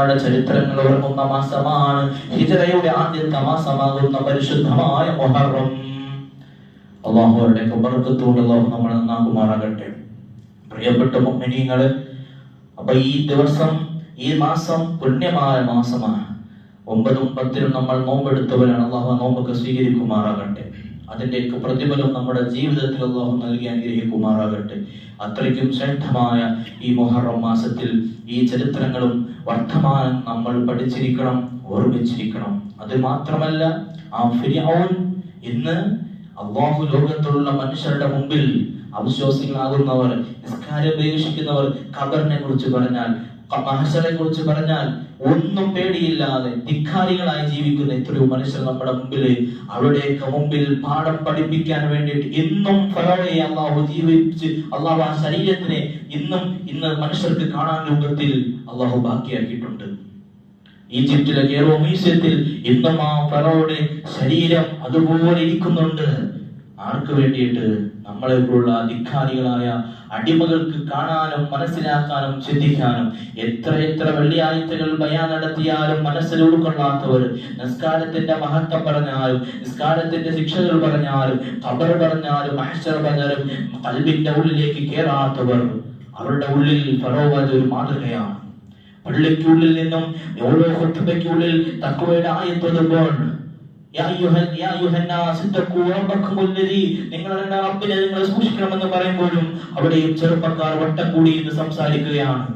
യുടെ ചരിത്രങ്ങൾ ഉറങ്ങുന്ന മാസമാണ്. ഹിജറയുടെ ആദ്യത്തെ മാസമാകുന്ന പരിശുദ്ധമായ മൊഹറം. അള്ളാഹുവരുടെ ബർക്കത്തോട് അള്ളാഹു നമ്മളെ നന്നാക്കുമാറാകട്ടെ. പ്രിയപ്പെട്ട മുഅ്മിനീങ്ങൾ അപ്പൊ ഈ ദിവസം ഈ മാസം പുണ്യമായ മാസമാണ്. ഒമ്പതും പത്തിനും നമ്മൾ നോമ്പെടുത്തവരാണ്. അള്ളാഹു നോമ്പൊക്കെ സ്വീകരിക്കുമാറാകട്ടെ. അതിന്റെയൊക്കെ പ്രതിഫലം നമ്മുടെ ജീവിതത്തിൽ അള്ളാഹു നൽകി അനുഗ്രഹിക്കുമാറാകട്ടെ. അത്രയ്ക്കും ശ്രേഷ്ഠമായ ഈ മൊഹറം മാസത്തിൽ ഈ ചരിത്രങ്ങളും വർത്തമാനം നമ്മൾ പഠിച്ചിരിക്കണം ഓർമ്മിച്ചിരിക്കണം. അത് മാത്രമല്ല ആ ഫിർഔൻ ഇന്ന് അള്ളാഹു ലോകത്തുള്ള മനുഷ്യരുടെ മുമ്പിൽ അവിശ്വാസികളാകുന്നവർ നിസ്കാരം ഉപേക്ഷിക്കുന്നവർ ഖബറിനെ കുറിച്ച് പറഞ്ഞാൽ മഹസറെ കുറിച്ച് പറഞ്ഞാൽ ഒന്നും പേടിയില്ലാതെ ധിക്കാരികളായി ജീവിക്കുന്ന എത്രയോ മനുഷ്യർ നമ്മുടെ മുമ്പിൽ അവരുടെ മുമ്പിൽ പാഠം പഠിപ്പിക്കാൻ വേണ്ടിയിട്ട് ഇന്നും ഫറോയെ അള്ളാഹു ജീവിച്ച് അള്ളാഹു ആ ശരീരത്തിനെ ഇന്നും ഇന്ന് മനുഷ്യർക്ക് കാണാൻ രൂപത്തിൽ അള്ളാഹു ബാക്കിയാക്കിയിട്ടുണ്ട്. ഈജിപ്തിലെ മ്യൂസിയത്തിൽ ഇന്നും ആ ഫറോയുടെ ശരീരം അതുപോലെ ഇരിക്കുന്നുണ്ട്. ആർക്ക് വേണ്ടിയിട്ട് നമ്മളെ പോലുള്ള അധികാരികളായ അടിമകൾക്ക് കാണാനും മനസ്സിലാക്കാനും ചിന്തിക്കാനും എത്ര എത്ര വെള്ളിയാഴ്ചകൾ ബയാൻ നടത്തിയാലും മനസ്സിൽ ഉൾക്കൊള്ളാത്തവർ നിസ്കാരത്തിന്റെ മഹത്വം പറഞ്ഞാലും നിസ്കാരത്തിന്റെ ശിക്ഷകൾ പറഞ്ഞാലും ഖബർ പറഞ്ഞാലും മഹ്ശർ പറഞ്ഞാലും കൽബിന്റെ ഉള്ളിലേക്ക് കേറാത്തവർ അവരുടെ ഉള്ളിൽ ഫറോവത് ഒരു മാതൃകയാണ്. പള്ളിക്കുള്ളിൽ നിന്നും ഓരോ ഹുത്തുബയ്ക്കുള്ളിൽ തക്കുവയുടെ ആയത്തതുമ്പോൾ നിങ്ങളുടെ റബ്ബിനെ നിങ്ങൾ സൂക്ഷിക്കണമെന്ന് പറയുമ്പോഴും അവിടെയും ചെറുപ്പക്കാർ വട്ടക്കൂടി എന്ന് സംസാരിക്കുകയാണ്.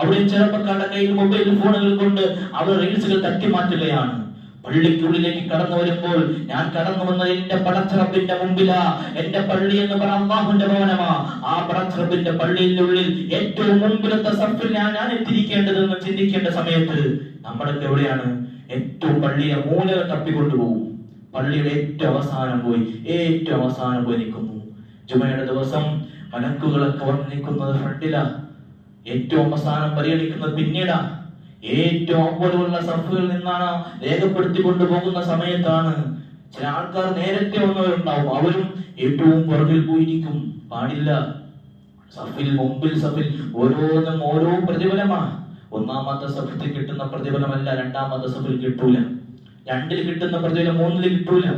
അവിടെയും ചെറുപ്പക്കാരുടെ കയ്യിൽ മൊബൈൽ ഫോണുകൾ കൊണ്ട് അവർ റീൽസുകൾ തട്ടിമാറ്റുകയാണ്. പള്ളിക്കുള്ളിലേക്ക് കടന്നു വരുമ്പോൾ ഞാൻ കടന്നു വന്നത് എന്റെ പടച്ചറപ്പിന്റെ മുമ്പിലാ. എന്റെ പള്ളി എന്ന് പറഞ്ഞ അള്ളാഹുന്റെ ഭവനമാ. ആ പടച്ചറപ്പിന്റെ പള്ളിയുടെ ഉള്ളിൽ ഏറ്റവും മുമ്പിലത്തെ സഫിൽ ഞാൻ ഞാൻ എത്തിരിക്കേണ്ടതെന്ന് ചിന്തിക്കേണ്ട സമയത്ത് നമ്മളൊക്കെ എവിടെയാണ്? ഏറ്റവും പള്ളിയെ മൂലകൾ തപ്പിക്കൊണ്ടുപോകും. പള്ളിയുടെ ഏറ്റവും അവസാനം പോയി ഏറ്റവും അവസാനം പോയി നിൽക്കുന്നു. ജുമയുടെ ദിവസം മനക്കുകളൊക്കെ വന്ന് നിൽക്കുന്നത് ഫ്രണ്ടിലാ. ഏറ്റവും അവസാനം പരിഗണിക്കുന്നത് പിന്നീടാ. ഏറ്റവും അപ്പോഴുള്ള സഫുകളിൽ നിന്നാണ് രേഖപ്പെടുത്തി കൊണ്ടുപോകുന്ന സമയത്താണ് ചില ആൾക്കാർ നേരത്തെ വന്നവരുണ്ടാവും. അവരും ഏറ്റവും പുറകിൽ പോയിരിക്കും. പാടില്ല. സഫിൽ മുമ്പിൽ സഫിൽ ഓരോന്നും ഓരോ പ്രതിഫലമാണ്. ഒന്നാമത്തെ സഫത്തിൽ കിട്ടുന്ന പ്രതിഫലമല്ല രണ്ടാമത്തെ സഫിൽ കിട്ടൂല. രണ്ടിൽ കിട്ടുന്ന പ്രതിഫലം മൂന്നിൽ കിട്ടൂല.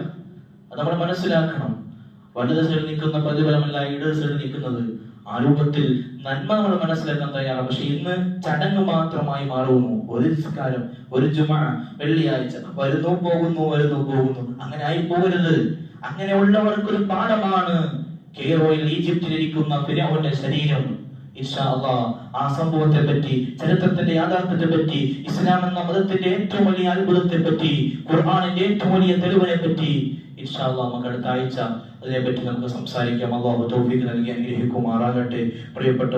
അത് നമ്മൾ മനസ്സിലാക്കണം. വലത് സൈഡിൽ നിൽക്കുന്ന പ്രതിഫലമല്ല ഇടത് സൈഡിൽ നിൽക്കുന്നത്. ആ രൂപത്തിൽ നന്മ നമ്മൾ മനസ്സിലാക്കാൻ തയ്യാറാണ്. പക്ഷെ ഇന്ന് ചടങ്ങ് മാത്രമായി മാറുന്നു. ഒരു നിസ്കാരം ഒരു ജുമ വെള്ളിയാഴ്ച. വരുന്നു പോകുന്നു വരുന്നു പോകുന്നു. അങ്ങനെ ആയി പോകരുത് അങ്ങനെ ഉള്ളവർക്കൊരു പാഠമാണ്. കേറോയിൽ ഈജിപ്തിലിരിക്കുന്ന ഫിരൗന്റെ ശരീരം. ആ സംഭവത്തെ പറ്റി ചരിത്രത്തിന്റെ യാഥാർത്ഥ്യത്തെ പറ്റി ഇസ്ലാം എന്ന മതത്തിന്റെ ഏറ്റവും വലിയ അത്ഭുതത്തെ പറ്റി ഖുർആാനിന്റെ ഏറ്റവും വലിയ തെളിവിനെ പറ്റി നമുക്ക് അടുത്ത ആഴ്ച അതിനെപ്പറ്റി നമുക്ക് സംസാരിക്കാം. അള്ളാഹു തൗഫീഖ് നൽകി അനുഗ്രഹിക്കുമാറാകട്ടെ. പ്രിയപ്പെട്ട